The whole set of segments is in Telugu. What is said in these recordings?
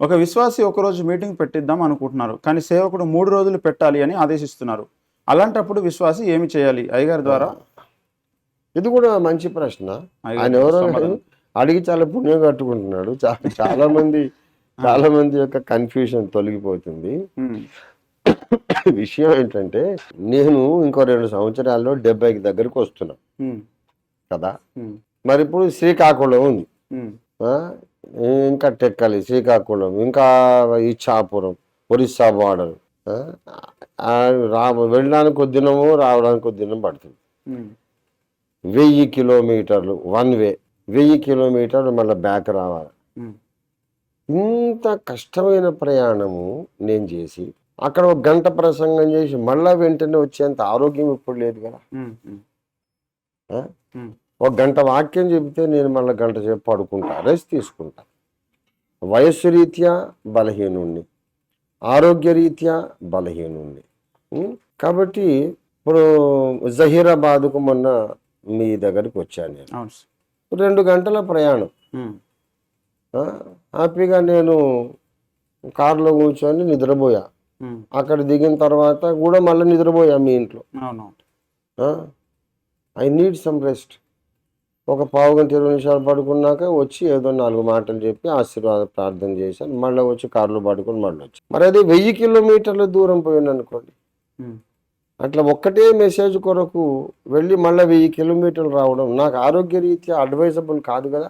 ఒక విశ్వాసి ఒకరోజు మీటింగ్ పెట్టిద్దాం అనుకుంటున్నారు కానీ సేవకుడు మూడు రోజులు పెట్టాలి అని ఆదేశిస్తున్నారు. అలాంటప్పుడు విశ్వాసి ఏమి చేయాలి? అయ్యగారి ద్వారా? ఇది కూడా మంచి ప్రశ్న. ఆయన ఎవరో. అడిగి చాలా పుణ్యం కట్టుకుంటున్నాడు. చాలా మంది చాలా మంది యొక్క కన్ఫ్యూజన్ తొలగిపోతుంది. విషయం ఏంటంటే నేను ఇంకో రెండు సంవత్సరాల్లో డెబ్బైకి దగ్గరికి వస్తున్నా. కదా? మరి ఇప్పుడు శ్రీకాకుళం ఉంది? ఇంకా టెక్కలి శ్రీకాకుళం ఇంకా ఇచ్చాపురం ఒరిస్సా బార్డర్. రా వెళ్ళడానికి కొద్ది దినము రావడానికి కొద్ది దినం పడుతుంది. వెయ్యి కిలోమీటర్లు వన్ వే. వెయ్యి కిలోమీటర్లు మళ్ళీ బ్యాక్ రావాలి. ఇంత కష్టమైన ప్రయాణము నేను చేసి అక్కడ ఒక గంట ప్రసంగం చేసి మళ్ళా వెంటనే వచ్చేంత ఆరోగ్యం ఇప్పుడు లేదు కదా. ఒక గంట వాక్యం చెబితే నేను మళ్ళీ గంట సేపు పడుకుంటా రెస్ట్ తీసుకుంటా. వయస్సు రీత్యా బలహీనుణ్ణి ఆరోగ్య రీత్యా బలహీనుణ్ణి? కాబట్టి ఇప్పుడు జహీరాబాద్కు మొన్న మీ దగ్గరికి వచ్చాను నేను. రెండు గంటల ప్రయాణం? హ్యాపీగా నేను కారులో కూర్చొని నిద్రపోయా. అక్కడ దిగిన తర్వాత కూడా మళ్ళీ నిద్రపోయా మీ ఇంట్లో. ఐ నీడ్ సమ్ రెస్ట్ ఒక పావు గంట ఇరవై నిమిషాలు పడుకున్నాక వచ్చి ఏదో నాలుగు మాటలు చెప్పి ఆశీర్వాద ప్రార్థన చేశాను. మళ్ళీ వచ్చి కారులో పడుకొని మళ్ళీ వచ్చి మరి అది వెయ్యి కిలోమీటర్ల దూరం పోయాను అనుకోండి. అట్లా ఒక్కటే మెసేజ్ కొరకు వెళ్ళి మళ్ళీ వెయ్యి కిలోమీటర్లు రావడం నాకు ఆరోగ్య రీత్యా అడ్వైజబుల్ కాదు. కదా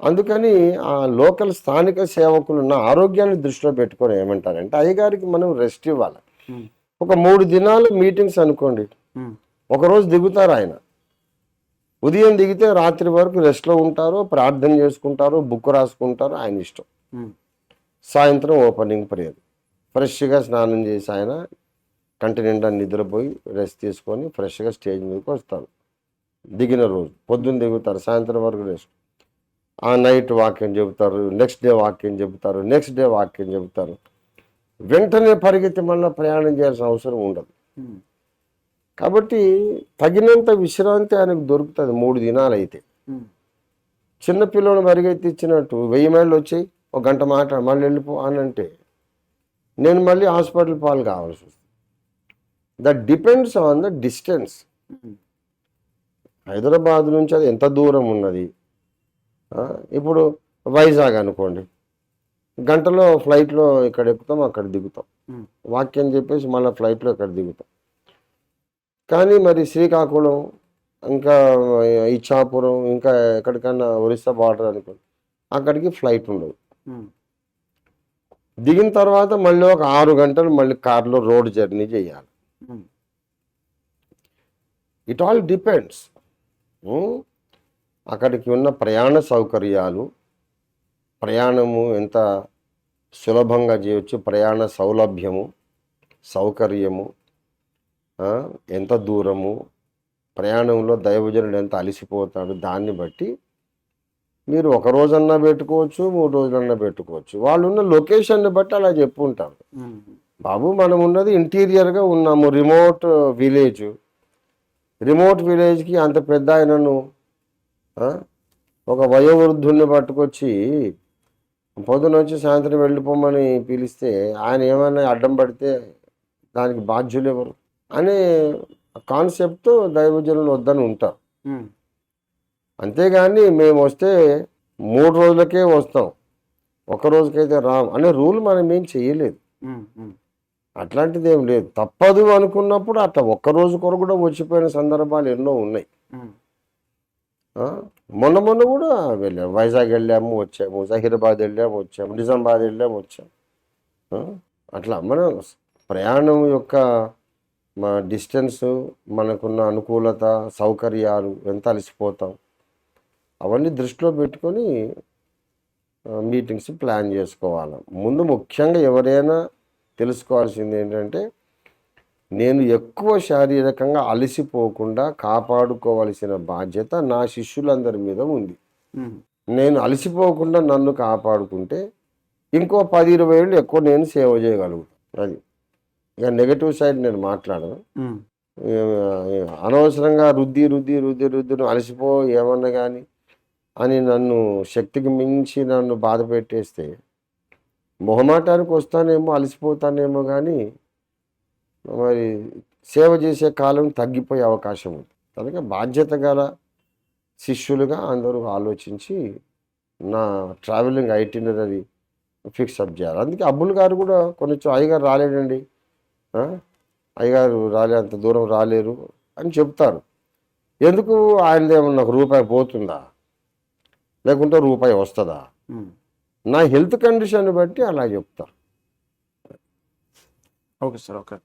అందుకని ఆ లోకల్ స్థానిక సేవకులు ఉన్న ఆరోగ్యాన్ని దృష్టిలో పెట్టుకొని ఏమంటారంటే అయ్యగారికి మనం రెస్ట్ ఇవ్వాలి. ఒక మూడు దినాలు మీటింగ్స్ అనుకోండి. ఒకరోజు దిగుతారు ఆయన. ఉదయం దిగితే రాత్రి వరకు రెస్ట్లో ఉంటారు ప్రార్థన చేసుకుంటారు బుక్ రాసుకుంటారు ఆయన ఇష్టం. సాయంత్రం ఓపెనింగ్ ప్రేయర్ ఫ్రెష్గా స్నానం చేసి ఆయన కంటి నిండా నిద్రపోయి రెస్ట్ తీసుకొని ఫ్రెష్గా స్టేజ్ మీదకి వస్తారు దిగిన రోజు పొద్దున్న దిగుతారు సాయంత్రం వరకు రెస్ట్ ఆ నైట్ వాక్యం చెబుతారు నెక్స్ట్ డే వాక్యం చెబుతారు నెక్స్ట్ డే వాక్యం చెబుతారు. వెంటనే పరిగెత్తి మళ్ళీ ప్రయాణం చేయాల్సిన అవసరం ఉండదు. కాబట్టి తగినంత విశ్రాంతి ఆయనకు దొరుకుతుంది మూడు దినాలు అయితే ఉమ్, చిన్న పిల్లలను పరిగెత్తిచ్చినట్టు వెయ్యి మైళ్ళు వచ్చాయి ఒక గంట మాట మళ్ళీ వెళ్ళిపో అని అంటే నేను మళ్ళీ హాస్పిటల్ పాలు కావాల్సి వస్తుంది. That depends on the distance Hyderabad నుంచి అది ఎంత దూరం ఉన్నది? ఇప్పుడు వైజాగ్ అనుకోండి. గంటలో ఫ్లైట్లో ఇక్కడ ఎక్కుతాం అక్కడ దిగుతాం. వాక్యం చెప్పేసి మళ్ళీ ఫ్లైట్లో ఇక్కడ దిగుతాం. కానీ మరి శ్రీకాకుళం ఇంకా ఇచ్చాపురం ఇంకా ఎక్కడికన్నా ఒరిస్సా బార్డర్ అనుకోండి అక్కడికి ఫ్లైట్ ఉండదు. దిగిన తర్వాత మళ్ళీ ఒక ఆరు గంటలు మళ్ళీ కార్లో రోడ్ జర్నీ చేయాలి. It all depends. అక్కడికి ఉన్న ప్రయాణ సౌకర్యాలు ప్రయాణము ఎంత సులభంగా చేయొచ్చు ప్రయాణ సౌలభ్యము సౌకర్యము ఎంత దూరము ప్రయాణంలో దైవజనుడు ఎంత అలసిపోతాడు దాన్ని బట్టి మీరు ఒక రోజన్నా పెట్టుకోవచ్చు మూడు రోజులన్నా పెట్టుకోవచ్చు. వాళ్ళు ఉన్న లొకేషన్ని బట్టి అలా చెప్పుంటారు బాబు మనం ఉన్నది ఇంటీరియర్గా ఉన్నాము రిమోట్ విలేజ్. రిమోట్ విలేజ్కి అంత పెద్ద ఆయనను ఒక వయోవృద్ధుల్ని పట్టుకొచ్చి పొద్దున వచ్చి సాయంత్రం వెళ్ళిపోమని పిలిస్తే ఆయన ఏమైనా అడ్డం పడితే దానికి బాధ్యులు ఎవరు? అనే కాన్సెప్ట్తో దైవజనులు వద్దని ఉంటారు అంతేగాని మేము వస్తే మూడు రోజులకే వస్తాం. ఒక రోజుకైతే రాం అనే రూల్ మనం ఏం చేయలేదు. అట్లాంటిది ఏం లేదు. తప్పదు అనుకున్నప్పుడు అట్లా ఒక్క రోజు కొరకు కూడా వచ్చిపోయిన సందర్భాలు ఎన్నో ఉన్నాయి? మొన్న మొన్న కూడా వెళ్ళాము వైజాగ్ వెళ్ళాము వచ్చాము. జహీరాబాద్ వెళ్ళాము వచ్చాము. నిజామాబాద్ వెళ్ళాము వచ్చాము? అట్లా మనం ప్రయాణం యొక్క మా డిస్టెన్స్ మనకున్న అనుకూలత సౌకర్యాలు ఎంత అలసిపోతాం? అవన్నీ దృష్టిలో పెట్టుకొని మీటింగ్స్ ప్లాన్ చేసుకోవాలి. ముందు ముఖ్యంగా ఎవరైనా తెలుసుకోవాల్సింది ఏంటంటే నేను ఎక్కువ శారీరకంగా అలసిపోకుండా కాపాడుకోవాల్సిన బాధ్యత నా శిష్యులందరి మీద ఉంది. నేను అలసిపోకుండా నన్ను కాపాడుకుంటే ఇంకో పది ఇరవై ఏళ్ళు ఎక్కువ నేను సేవ చేయగలుగుతాను అది. ఇక నెగటివ్ సైడ్ నేను మాట్లాడను. అనవసరంగా రుద్ది రుద్ది రుద్ది రుద్ది అలసిపో ఏమన్నా కానీ అని నన్ను శక్తికి మించి నన్ను బాధ పెట్టేస్తే మొహమాటానికి వస్తానేమో అలసిపోతానేమో కానీ మరి సేవ చేసే కాలం తగ్గిపోయే అవకాశం ఉంది. కనుక బాధ్యత గల శిష్యులుగా అందరూ ఆలోచించి నా ట్రావెలింగ్ ఐటినరీ ఫిక్సప్ చేయాలి. అందుకే అబ్బుల్ గారు కూడా కొంచెం అయ్యగారు రాలేడండి? అయ్యగారు రాలే అంత దూరం రాలేరు అని చెప్తారు. ఎందుకు ఆయనది ఏమన్నా ఒక రూపాయి పోతుందా? లేకుంటే రూపాయి వస్తుందా. నా హెల్త్ కండిషన్ బట్టి అలా చెప్తారు. Okay sir okay.